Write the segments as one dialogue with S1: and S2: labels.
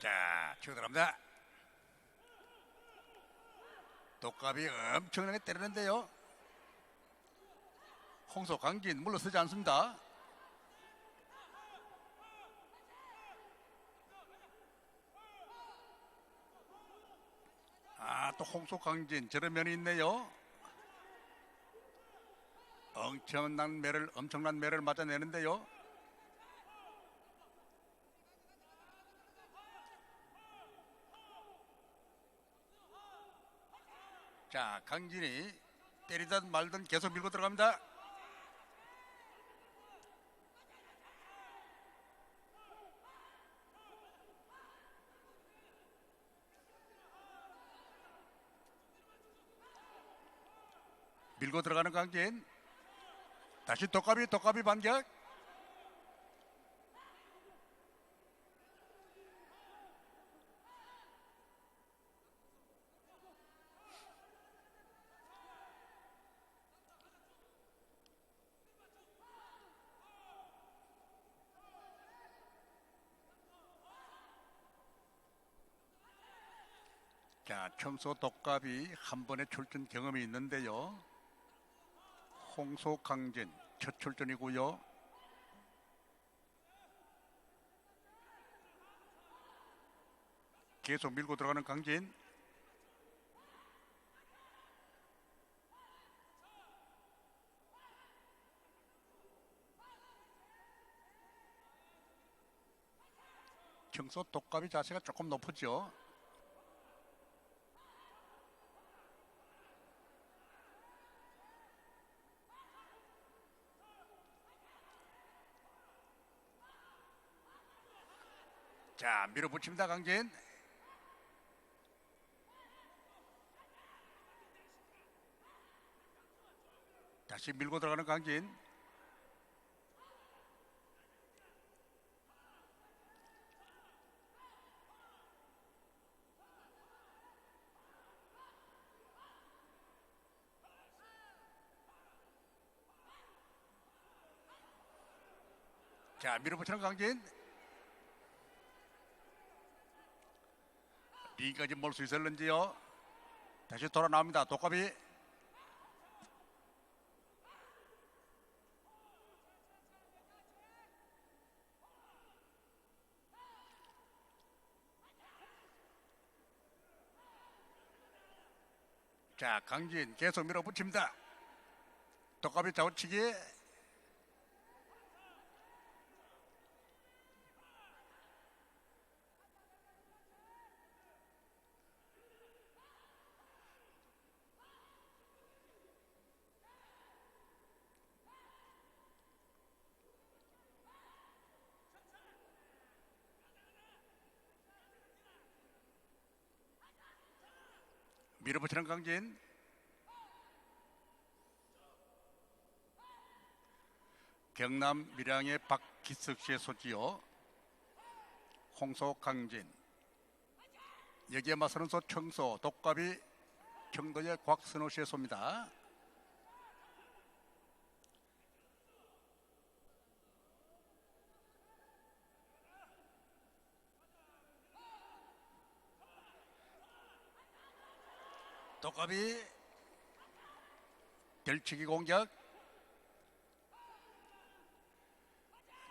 S1: 자, 치고 들어갑니다. 독갑이 엄청나게 때리는데요. 홍소 강진 물러서지 않습니다. 아, 또 홍소 강진 저런 면이 있네요. 엄청난 매를 엄청난 매를 맞아내는데요. 자, 강진이 때리든 말든 계속 밀고 들어갑니다. 밀고 들어가는 강진. 다시 독갑이 독갑이 반격. 자, 청소 독갑이 한 번의 출전 경험이 있는데요. 홍소 강진 첫 출전이고요. 계속 밀고 들어가는 강진. 청소 독갑이 자세가 조금 높았죠. 자, 밀어붙입니다, 강진. 다시 밀고 들어가는 강진. 자, 밀어붙이는 강진. 리까지 몰 수 있을는지요? 다시 돌아 나옵니다. 독갑이 자 강진 계속 밀어붙입니다. 독갑이 좌우치기 밀어붙이는 강진 경남 밀양의 박기석 씨의 소지요. 홍소 강진. 여기에 맞서는 소 청소 독갑이 경도의 곽선호 씨의 소입니다 독갑이 결치기 공격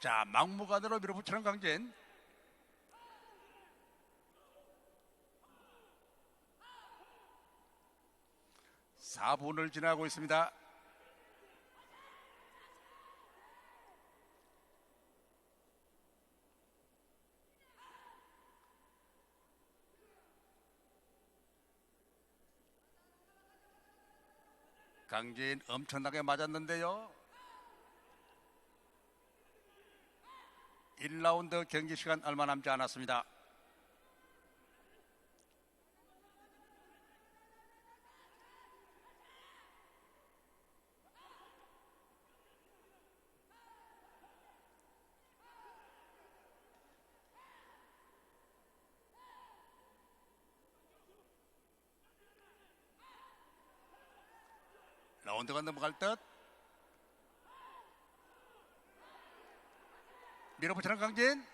S1: 자 막무가내로 밀어붙이는 강진. 사분을 지나고 있습니다 강진 엄청나게 맞았는데요 1라운드 경기 시간 얼마 남지 않았습니다. 언더가 넘어갈 듯. 밀어붙이는 강진.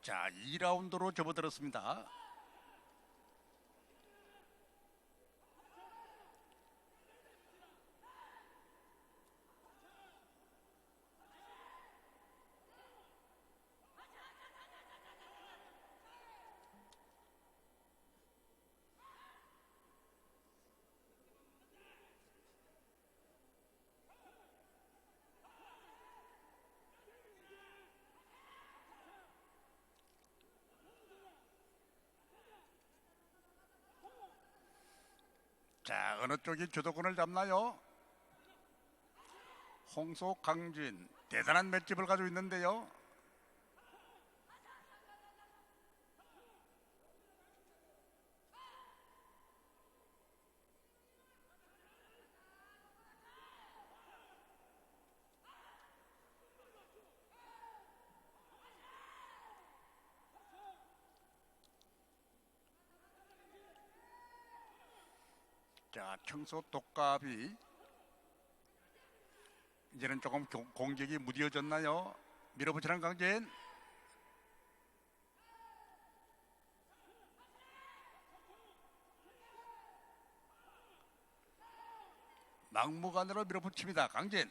S1: 자, 2라운드로 접어들었습니다. 자, 어느 쪽이 주도권을 잡나요? 홍소 강진 대단한 맷집을 가지고 있는데요. 자, 청소 독갑이 이제는 조금 교- 공격이 무뎌졌나요? 밀어붙이는 강진. 막무가내로 밀어붙입니다. 강진.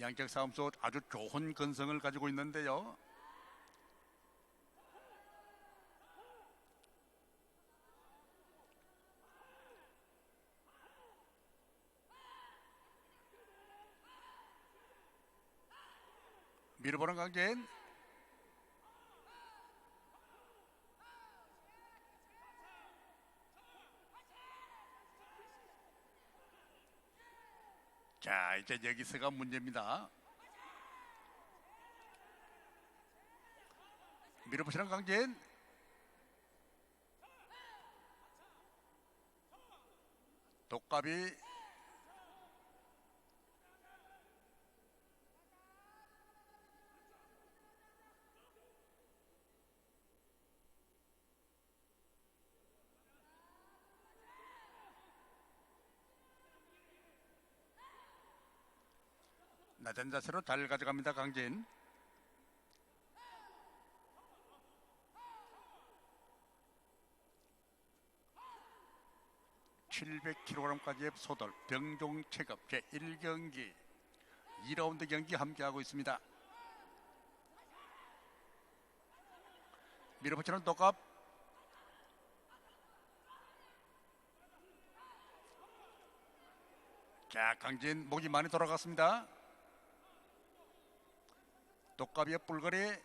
S1: 양적 싸움소 아주 좋은 근성을 가지고 있는데요. 밀어보는 강진. 자, 이제 여기서가 문제입니다. 밀어보시는 강진. 독갑이 낮은 자세로 잘 가져갑니다. 강진. (700kg까지의 소돌) 병종 체급 제 1경기 2라운드 경기 함께하고 있습니다. 밀어붙이는 독갑 자 강진 목이 많이 돌아갔습니다. 독갑이의 뿔거리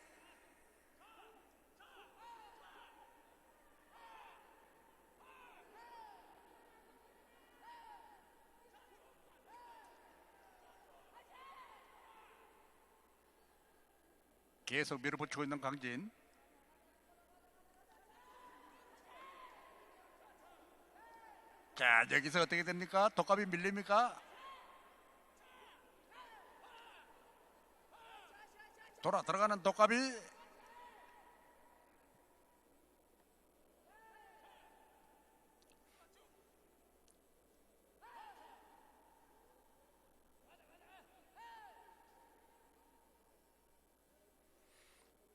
S1: 계속 밀어붙이고 있는 강진 자 여기서 어떻게 됩니까? 독갑이 밀립니까? 돌아 들어가는 독갑이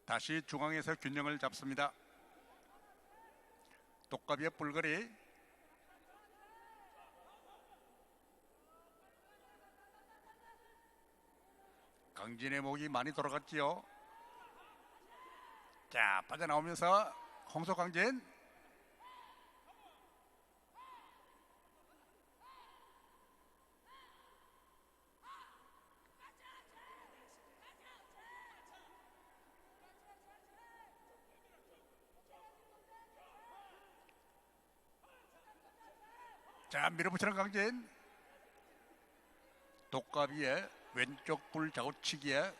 S1: 다시 중앙에서 균형을 잡습니다. 독갑이의 뿔거리 강진의 목이 많이 돌아갔지요. 자 빠져나오면서 홍소 강진 자 밀어붙이는 강진 독가비의 왼쪽 불 좌우치기에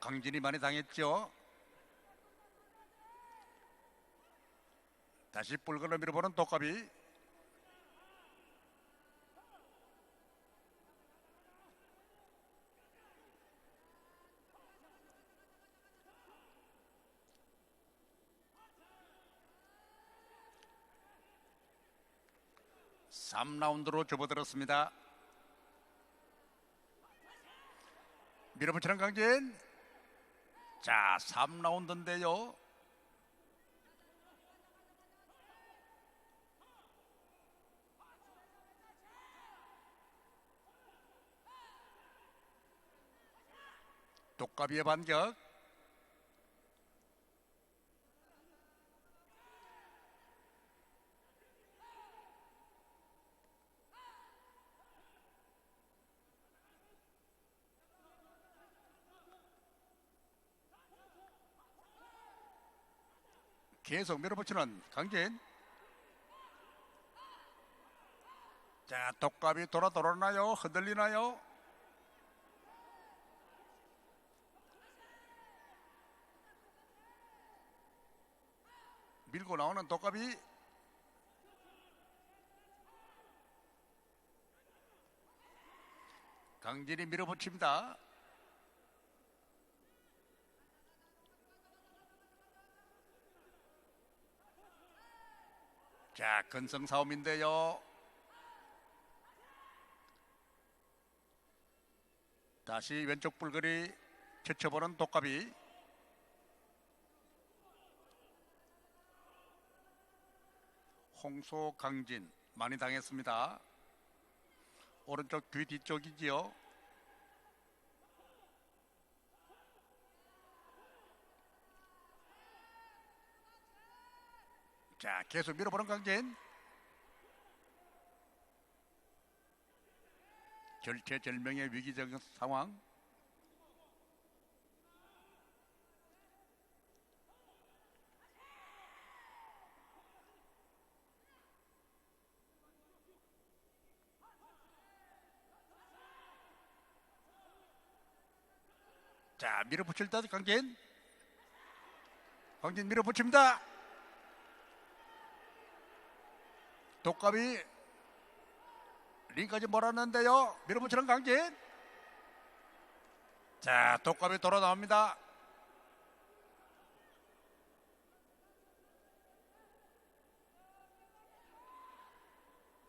S1: 강진이 많이 당했죠 다시 뿔걸어 밀어보는 독가비 3라운드로 접어들었습니다. 밀어붙이는 강진. 자, 3라운드인데요. 독가비의 반격. 계속 밀어붙이는 강진. 자, 독갑이 돌아 돌아나요? 흔들리나요? 밀고 나오는 독갑이 강진이 밀어붙입니다. 자, 근성 싸움인데요. 다시 왼쪽 불거리 제쳐보는 독갑이 홍소 강진 많이 당했습니다. 오른쪽 귀 뒤쪽이지요. 자, 계속 밀어보는 강진. 절체절명의 위기적인 상황. 자, 밀어붙일 때 강진. 강진 밀어붙입니다. 독갑이 링까지 몰았는데요. 밀어붙이는 강진. 자, 독갑이 돌아 나옵니다.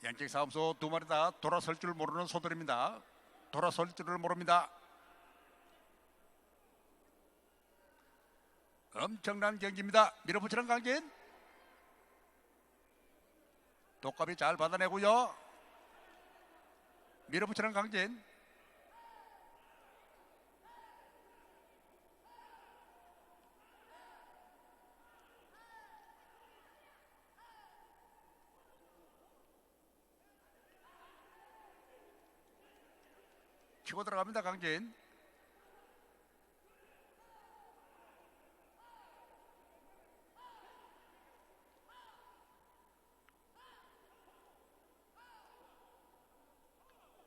S1: 양측 사업소 두 마리 다 돌아설 줄 모르는 소들입니다. 돌아설 줄을 모릅니다. 엄청난 경기입니다. 밀어붙이는 강진. 독갑이 잘 받아내고요. 밀어붙이는 강진. 치고 들어갑니다. 강진.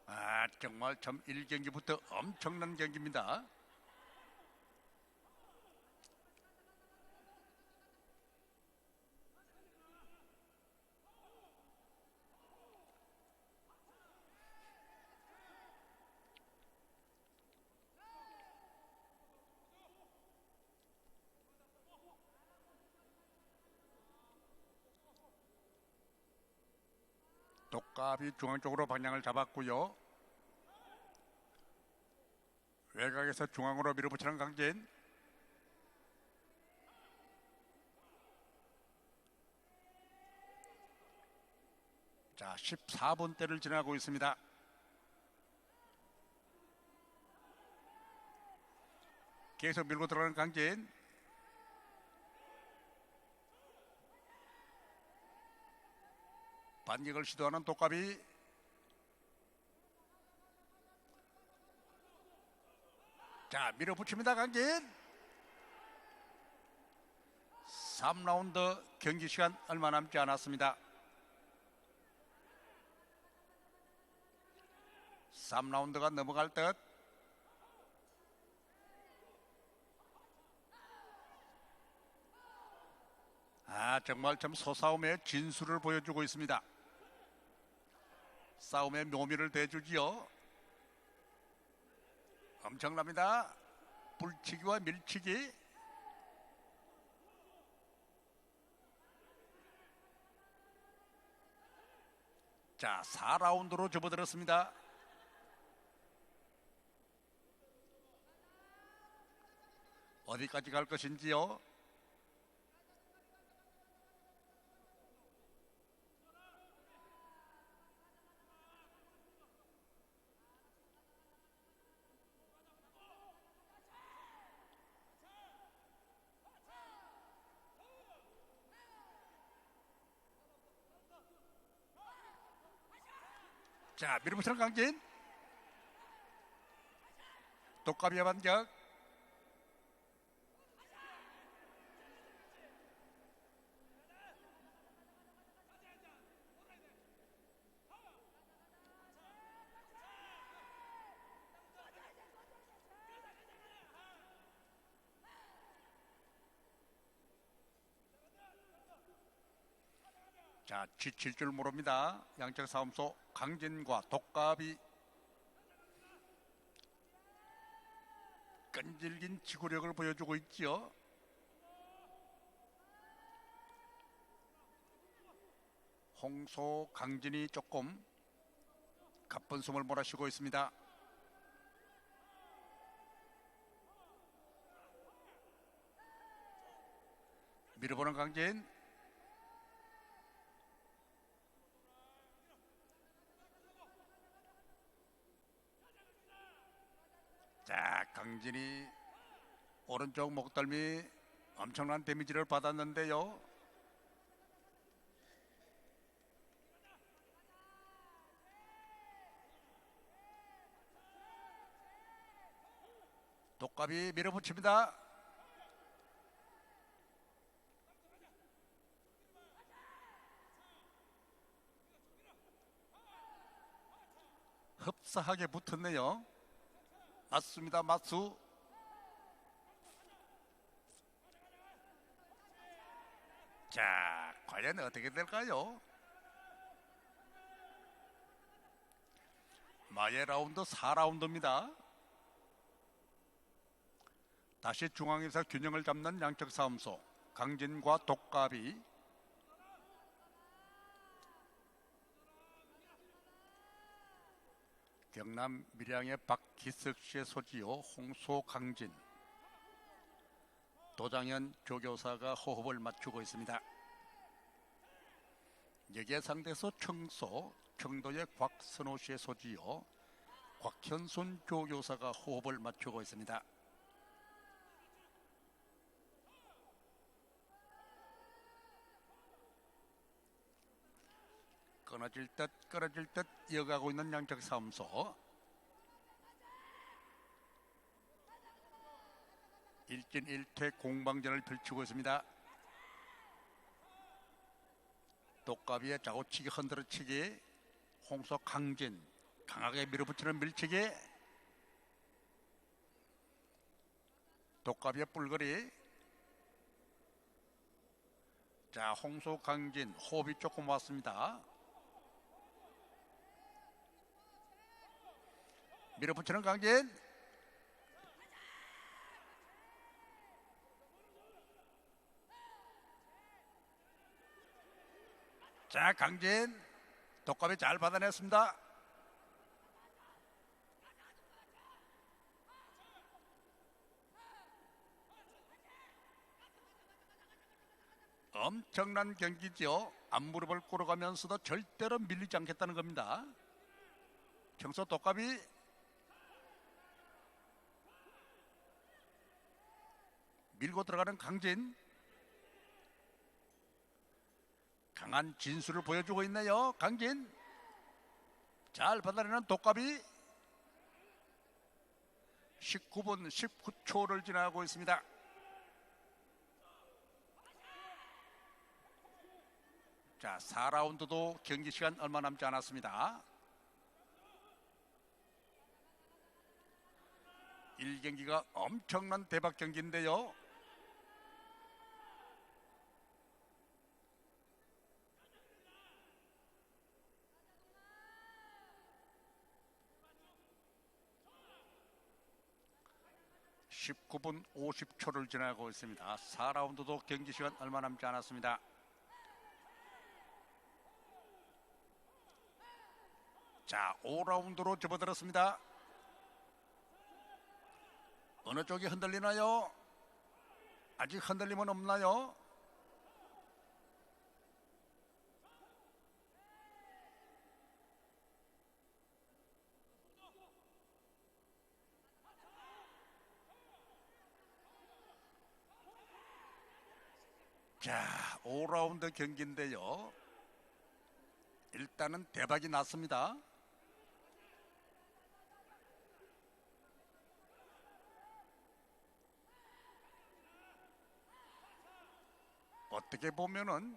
S1: 아, 정말 참 1경기부터 엄청난 경기입니다. 독갑이 중앙 쪽으로 방향을 잡았고요. 외곽에서 중앙으로 밀어붙이는 강진. 자, 14분대를 지나고 있습니다. 계속 밀고 들어가는 강진. 반격을 시도하는 독갑이 자 밀어붙입니다 강진 3라운드 경기 시간 얼마 남지 않았습니다 3라운드가 넘어갈 듯 아, 정말 참 소싸움의 진수를 보여주고 있습니다. 싸움의 묘미를 대주지요. 엄청납니다. 불치기와 밀치기. 자, 4라운드로 접어들었습니다. 어디까지 갈 것인지요? 자, 밀어붙이는 강진. 독가비의 반격. 자, 지칠 줄 모릅니다. 양측 싸움소 강진과 독갑이 끈질긴 지구력을 보여주고 있지요. 홍소 강진이 조금 가쁜 숨을 몰아쉬고 있습니다. 밀어보는 강진 자, 강진이 오른쪽 목덜미 엄청난 데미지를 받았는데요. 독갑이 밀어붙입니다. 흡사하게 붙었네요. 맞습니다. 맞수. 자, 과연 어떻게 될까요? 마예 라운드 4라운드입니다. 다시 중앙에서 균형을 잡는 양측 싸움소 강진과 독갑이 경남 밀양의 박기석 씨의 소지요 홍소 강진 도장현 조교사가 호흡을 맞추고 있습니다. 여기에 상대에서 청소 청도의 곽선호 씨의 소지요 곽현순 조교사가 호흡을 맞추고 있습니다. 끊어질 듯 끊어질 듯 이어가고 있는 양적 싸움소 일진 일퇴 공방전을 펼치고 있습니다. 독가비의 좌우치기 흔들어치기 홍소 강진 강하게 밀어붙이는 밀치기 독가비의 뿔거리 자 홍소 강진 호흡이 조금 왔습니다. 밀어붙이는 강진. 자 강진. 독감이 잘 받아냈습니다. 엄청난 경기죠 앞무릎을 꿇어가면서도 절대로 밀리지 않겠다는 겁니다. 평소 독감이 밀고 들어가는 강진. 강한 진수를 보여주고 있네요. 강진. 잘 받아내는 독갑이. 19분 19초를 지나고 있습니다. 자 4라운드도 경기 시간 얼마 남지 않았습니다. 1경기가 엄청난 대박 경기인데요 (19분 50초를 지나고 있습니다) (4라운드도) 경기 시간 얼마 남지 않았습니다 자, 5라운드로 접어들었습니다. 어느 쪽이 흔들리나요? 아직 흔들림은 없나요? 자, 5라운드 경기인데요. 일단은 대박이 났습니다. 어떻게 보면은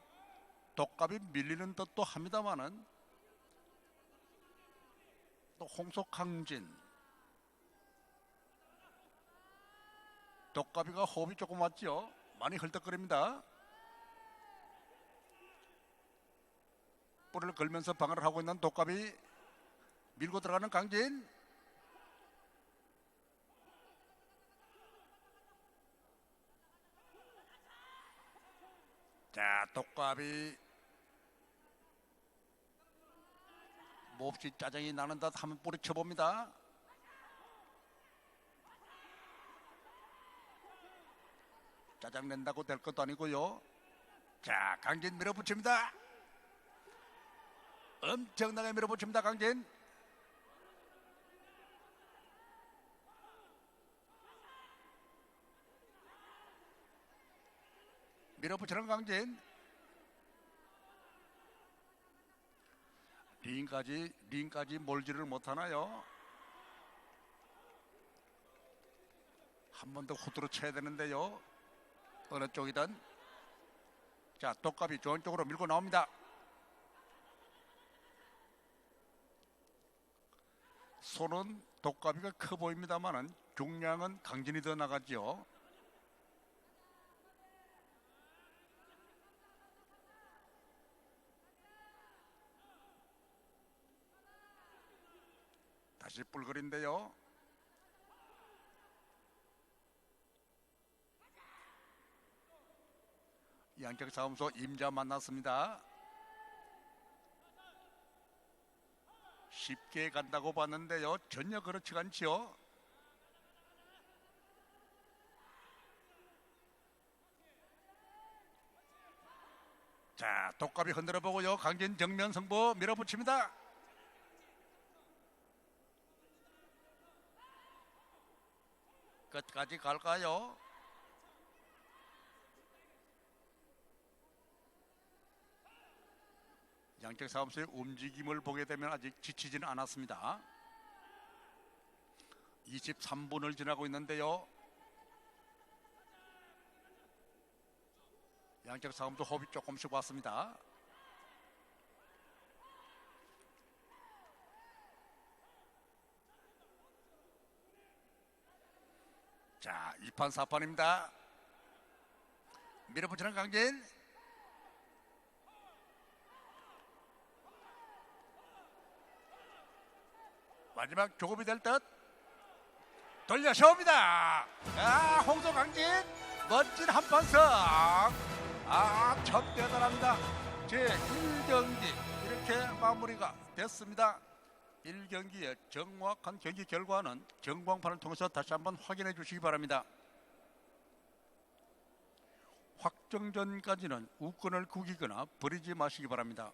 S1: 독값이 밀리는 듯도 합니다만은 또 홍속항진 독값이가 호흡이 조금 왔죠 많이 헐떡거립니다 뿔을 걸면서 방어를 하고 있는 독값이 밀고 들어가는 강진 자, 독갑이 몹시 짜증이 나는 듯 한번 뿌리쳐 봅니다. 짜증 낸다고 될 것도 아니고요. 자, 강진 밀어붙입니다. 엄청나게 밀어붙입니다, 강진. 밀어붙이는 강진. 링까지 링까지 몰지를 못하나요? 한 번 더 후드로 쳐야 되는데요. 어느 쪽이든 자 독갑이 좋은 쪽으로 밀고 나옵니다. 손은 독갑이가 커 보입니다만은 중량은 강진이 더 나가죠. 다시 뿔거린데요. 양적 사무소 임자 만났습니다. 쉽게 간다고 봤는데요. 전혀 그렇지 않지요. 자, 독갑이 흔들어 보고요. 강진 정면 승부 밀어붙입니다. 끝까지 갈까요? 양적 사무소의 움직임을 보게 되면 아직 지치지는 않았습니다. 23분을 지나고 있는데요. 양적 사무소 호흡이 조금씩 왔습니다. 자, 2판 4판입니다. 밀어붙이는 강진. 마지막 조급이 될 듯. 돌려 세웁니다. 아, 홍도 강진. 멋진 한판승. 아, 참 대단합니다. 제 1경기 이렇게 마무리가 됐습니다. 1경기의 정확한 경기 결과는 전광판을 통해서 다시 한번 확인해 주시기 바랍니다. 확정전까지는 우권을 구기거나 버리지 마시기 바랍니다.